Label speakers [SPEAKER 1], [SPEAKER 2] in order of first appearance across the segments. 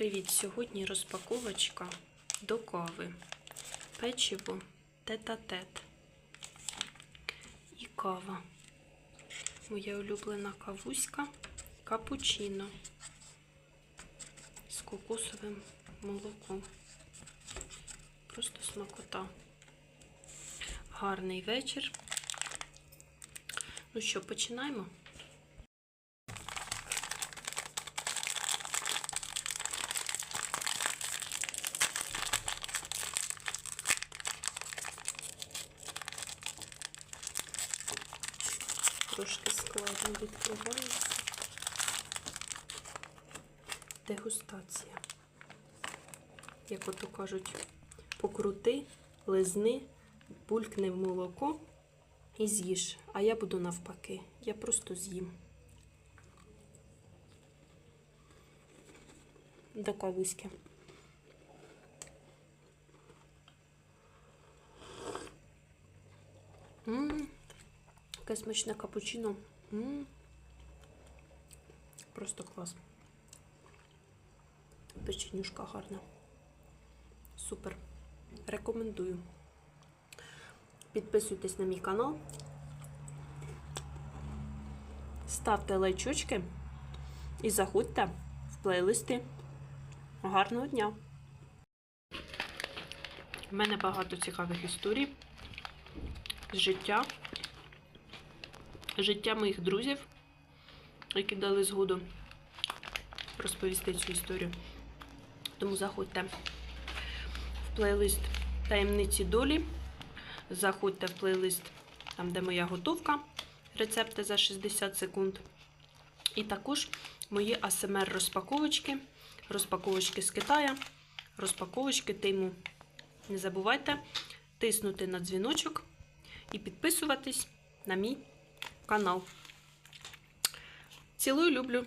[SPEAKER 1] Привіт! Сьогодні розпаковочка до кави. Печиво тет-а-тет. І кава. Моя улюблена кавуська капучино з кокосовим молоком. Просто смакота. Гарний вечір. Ну що, починаємо? Трошки складно відкривається. Дегустація. Як ото кажуть, покрути, лизни, булькни в молоко і з'їж. А я буду навпаки. Я просто з'їм. До кавуськи. Таке смачне капучино. М. Просто клас. Печенюшка гарна. Супер. Рекомендую. Підписуйтесь на мій канал. Ставте лайчочки і заходьте в плейлисти. Гарного дня! У мене багато цікавих історій з життя життя моїх друзів, які дали згоду розповісти цю історію. Тому заходьте в плейлист Таємниці долі. Заходьте в плейлист, там, де моя готовка, рецепти за 60 секунд. І також мої АСМР-розпаковочки, розпаковочки з Китая, розпаковочки Тиму. Не забувайте тиснути на дзвіночок і підписуватись на мій канал. Цілую люблю.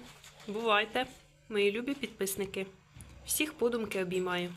[SPEAKER 1] Бувайте, мої любі підписники. Всіх подумки обіймаю.